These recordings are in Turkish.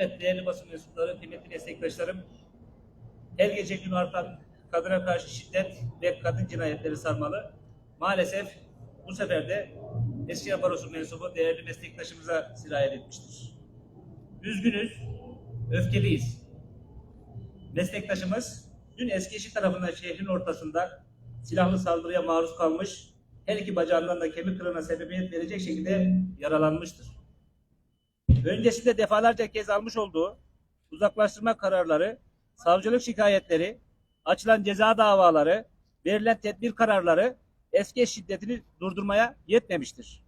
Evet değerli basın mensupları, kıymetli meslektaşlarım. Her gece gün artan kadına karşı şiddet ve kadın cinayetleri sarmalı. Maalesef bu sefer de Eskişehir Barosu mensubu değerli meslektaşımıza sirayet etmiştir. Üzgünüz, öfkeliyiz. Meslektaşımız dün Eskişehir tarafından şehrin ortasında silahlı saldırıya maruz kalmış, her iki bacağından da kemik kırığına sebebiyet verecek şekilde yaralanmıştır. Öncesinde defalarca kez almış olduğu uzaklaştırma kararları, savcılık şikayetleri, açılan ceza davaları, verilen tedbir kararları eski eş şiddetini durdurmaya yetmemiştir.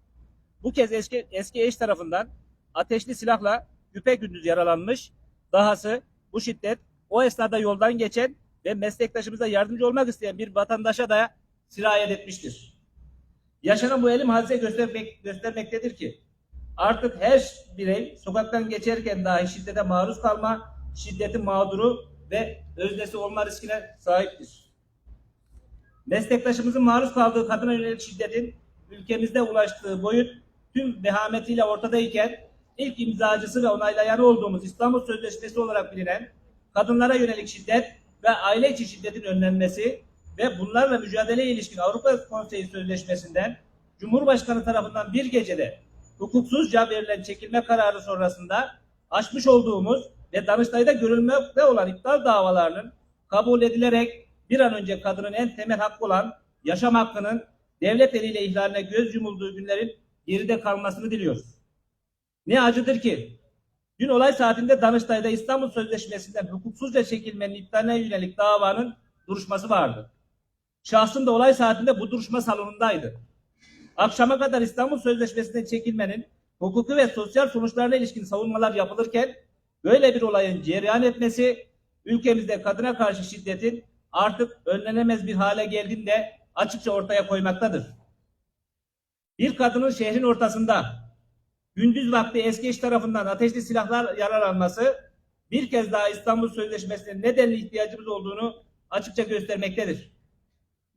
Bu kez eski, eski eş tarafından ateşli silahla güpe gündüz yaralanmış, dahası bu şiddet o esnada yoldan geçen ve meslektaşımıza yardımcı olmak isteyen bir vatandaşa da sirayet etmiştir. Yaşanan bu elim hadise göstermek, göstermektedir ki artık her birey sokaktan geçerken dahi şiddete maruz kalma, şiddetin mağduru ve öznesi olma riskine sahiptir. Meslektaşımızın maruz kaldığı kadına yönelik şiddetin ülkemizde ulaştığı boyut tüm vehametiyle ortadayken ilk imzacısı ve onaylayanı olduğumuz İstanbul Sözleşmesi olarak bilinen kadınlara yönelik şiddet ve aile içi şiddetin önlenmesi ve bunlarla mücadeleye ilişkin Avrupa Konseyi Sözleşmesi'nden Cumhurbaşkanı tarafından bir gecede hukuksuzca verilen çekilme kararı sonrasında açmış olduğumuz ve Danıştay'da görülmekte olan iptal davalarının kabul edilerek bir an önce kadının en temel hakkı olan yaşam hakkının devlet eliyle ihlaline göz yumulduğu günlerin geride kalmasını diliyoruz. Ne acıdır ki dün olay saatinde Danıştay'da İstanbul Sözleşmesi'nden hukuksuzca çekilmenin iptaline yönelik davanın duruşması vardı. Şahsım da olay saatinde bu duruşma salonundaydı. Akşama kadar İstanbul Sözleşmesi'nden çekilmenin hukuki ve sosyal sonuçlarına ilişkin savunmalar yapılırken böyle bir olayın cereyan etmesi ülkemizde kadına karşı şiddetin artık önlenemez bir hale geldiğinde açıkça ortaya koymaktadır. Bir kadının şehrin ortasında gündüz vakti eski eş tarafından ateşli silahlar yaralanması bir kez daha İstanbul Sözleşmesi'ne ne denli ihtiyacımız olduğunu açıkça göstermektedir.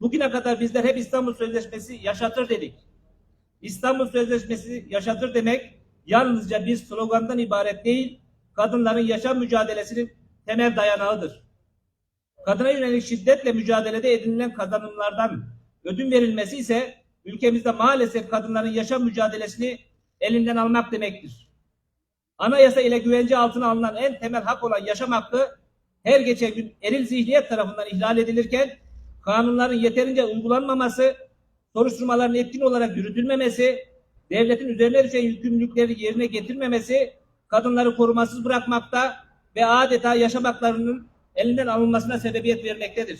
Bugüne kadar bizler hep İstanbul Sözleşmesi yaşatır dedik. İstanbul Sözleşmesi yaşatır demek yalnızca bir slogandan ibaret değil, kadınların yaşam mücadelesinin temel dayanağıdır. Kadına yönelik şiddetle mücadelede edinilen kazanımlardan ödün verilmesi ise ülkemizde maalesef kadınların yaşam mücadelesini elinden almak demektir. Anayasa ile güvence altına alınan en temel hak olan yaşam hakkı her geçen gün eril zihniyet tarafından ihlal edilirken kanunların yeterince uygulanmaması, soruşturmaların etkin olarak yürütülmemesi, devletin üzerine düşen yükümlülükleri yerine getirmemesi kadınları korumasız bırakmakta ve adeta yaşam haklarının elinden alınmasına sebebiyet vermektedir.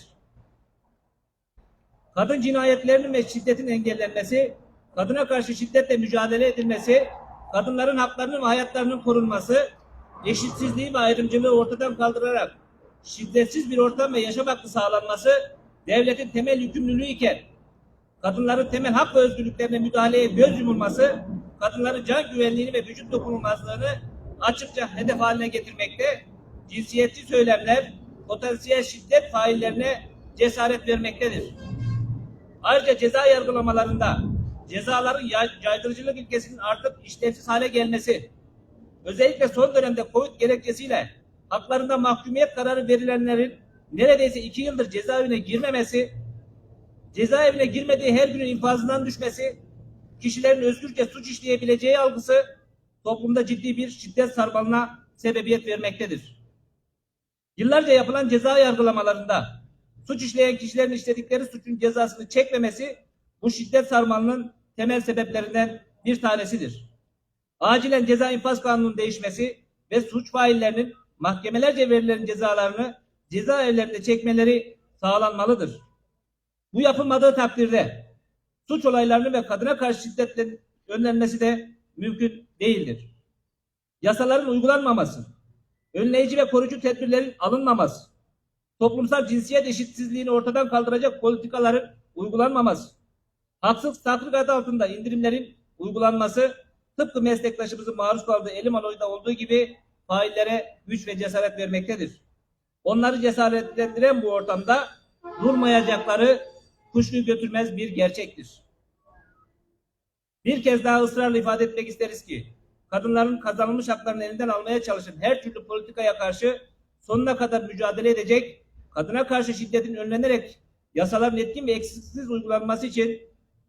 Kadın cinayetlerinin ve şiddetin engellenmesi, kadına karşı şiddetle mücadele edilmesi, kadınların haklarının ve hayatlarının korunması, eşitsizliği ve ayrımcılığı ortadan kaldırarak şiddetsiz bir ortam ve yaşam hakkı sağlanması devletin temel yükümlülüğü iken kadınların temel hak ve özgürlüklerine müdahaleye göz yumulması kadınların can güvenliğini ve vücut dokunulmazlığını açıkça hedef haline getirmekte, cinsiyetçi söylemler potansiyel şiddet faillerine cesaret vermektedir. Ayrıca ceza yargılamalarında cezaların caydırıcılık ilkesinin artık işlevsiz hale gelmesi, özellikle son dönemde Covid gerekçesiyle haklarında mahkumiyet kararı verilenlerin neredeyse iki yıldır cezaevine girmemesi, cezaevine girmediği her günün infazından düşmesi, kişilerin özgürce suç işleyebileceği algısı toplumda ciddi bir şiddet sarmalına sebebiyet vermektedir. Yıllarca yapılan ceza yargılamalarında suç işleyen kişilerin işledikleri suçun cezasını çekmemesi bu şiddet sarmalının temel sebeplerinden bir tanesidir. Acilen ceza infaz kanununun değişmesi ve suç faillerinin mahkemelerce verilen cezalarını cezaevlerinde çekmeleri sağlanmalıdır. Bu yapılmadığı takdirde suç olaylarının ve kadına karşı şiddetin önlenmesi de mümkün değildir. Yasaların uygulanmaması, önleyici ve koruyucu tedbirlerin alınmaması, toplumsal cinsiyet eşitsizliğini ortadan kaldıracak politikaların uygulanmaması, haksız takrik adı altında indirimlerin uygulanması, tıpkı meslektaşımızın maruz kaldığı elim aloyda olduğu gibi faillere güç ve cesaret vermektedir. Onları cesaretlendiren bu ortamda durmayacakları kuşku götürmez bir gerçektir. Bir kez daha ısrarla ifade etmek isteriz ki kadınların kazanılmış haklarını elinden almaya çalışan her türlü politikaya karşı sonuna kadar mücadele edecek, kadına karşı şiddetin önlenerek yasaların etkin ve eksiksiz uygulanması için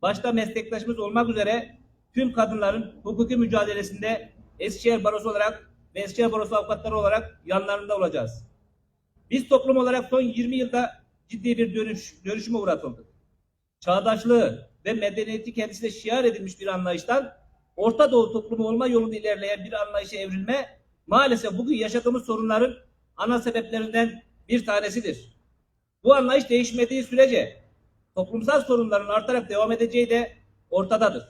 başta meslektaşımız olmak üzere tüm kadınların hukuki mücadelesinde Eskişehir Barosu olarak ve Eskişehir Barosu avukatları olarak yanlarında olacağız. Biz toplum olarak son 20 yılda ciddi bir dönüş, dönüşüme uğratıldık. Çağdaşlığı ve medeniyeti kendisine şiar edilmiş bir anlayıştan Orta Doğu toplumu olma yolunda ilerleyen bir anlayışa evrilme maalesef bugün yaşadığımız sorunların ana sebeplerinden bir tanesidir. Bu anlayış değişmediği sürece toplumsal sorunların artarak devam edeceği de ortadadır.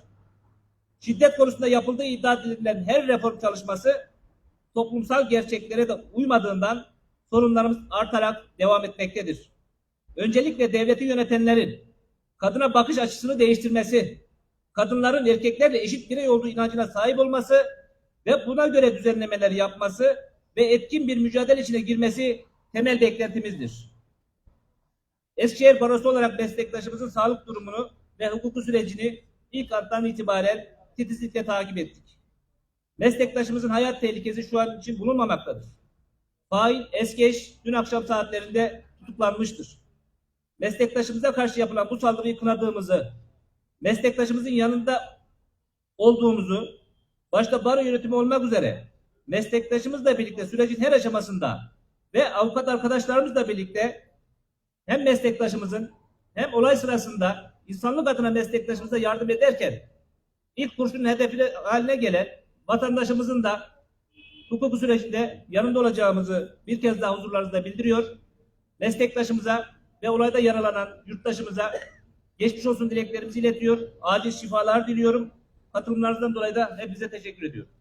Şiddet konusunda yapıldığı iddia edilen her reform çalışması toplumsal gerçeklere de uymadığından sorunlarımız artarak devam etmektedir. Öncelikle devleti yönetenlerin kadına bakış açısını değiştirmesi, kadınların erkeklerle eşit birey olduğu inancına sahip olması ve buna göre düzenlemeler yapması ve etkin bir mücadele içine girmesi temel beklentimizdir. Eskişehir Barosu olarak meslektaşımızın sağlık durumunu ve hukuku sürecini ilk andan itibaren titizlikle takip ettik. Meslektaşımızın hayat tehlikesi şu an için bulunmamaktadır. Fail Eskeş dün akşam saatlerinde tutuklanmıştır. Meslektaşımıza karşı yapılan bu saldırıyı kınadığımızı, meslektaşımızın yanında olduğumuzu, başta baro yönetimi olmak üzere meslektaşımızla birlikte sürecin her aşamasında ve avukat arkadaşlarımızla birlikte hem meslektaşımızın hem olay sırasında insanlık adına meslektaşımıza yardım ederken ilk kurşunun hedefi haline gelen vatandaşımızın da hukuku sürecinde yanında olacağımızı bir kez daha huzurlarınızda bildiriyor. Meslektaşımıza ve olayda yaralanan yurttaşımıza geçmiş olsun dileklerimizi iletiyor. Acil şifalar diliyorum. Katılımlarınızdan dolayı da hepinize teşekkür ediyorum.